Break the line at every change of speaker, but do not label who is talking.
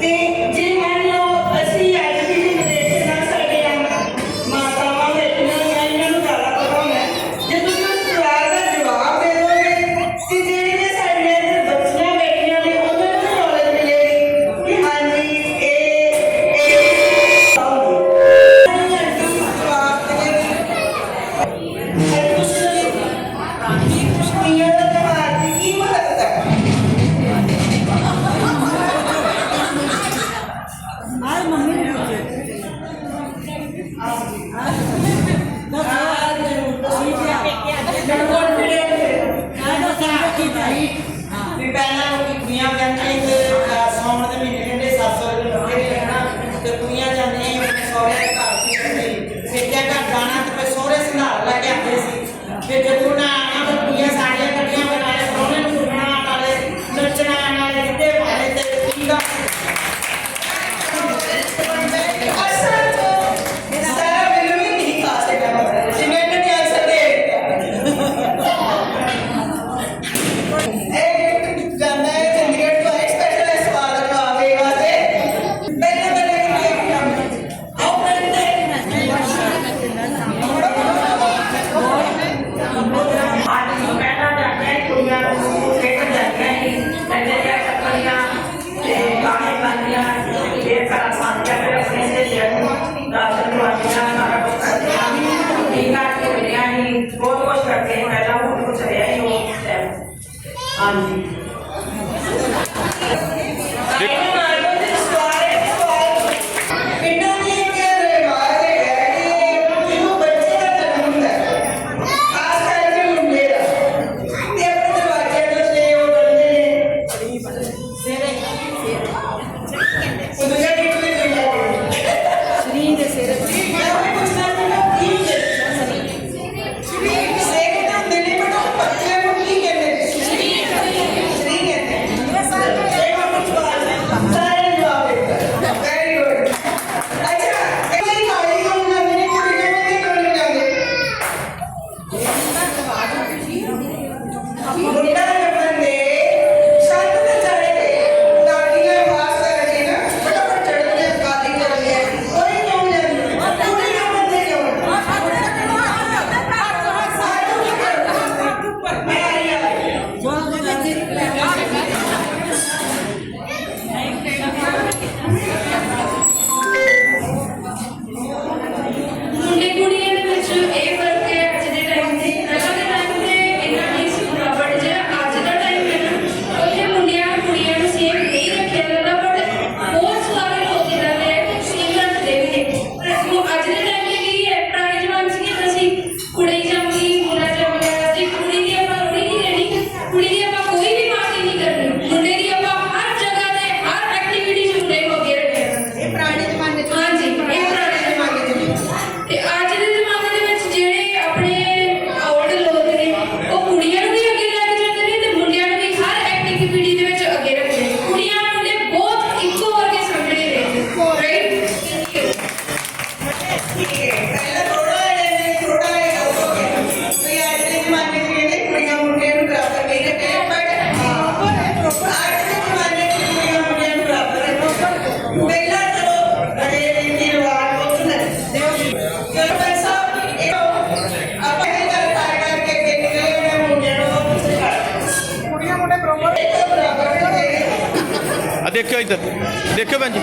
They did ¿Qué, ਬਹੁਤ ਕੁਝ ਕਰਦੇ ਨੇ ਪਹਿਲਾਂ ਬਹੁਤ ਕੁਝ ਰਿਹਾ ਹੀ ਉਹ ਟਾਈਮ ਹਾਂਜੀ।
ਦੇਖਿਓ ਇੱਧਰ। ਦੇਖਿਓ ਭੈਣ ਜੀ।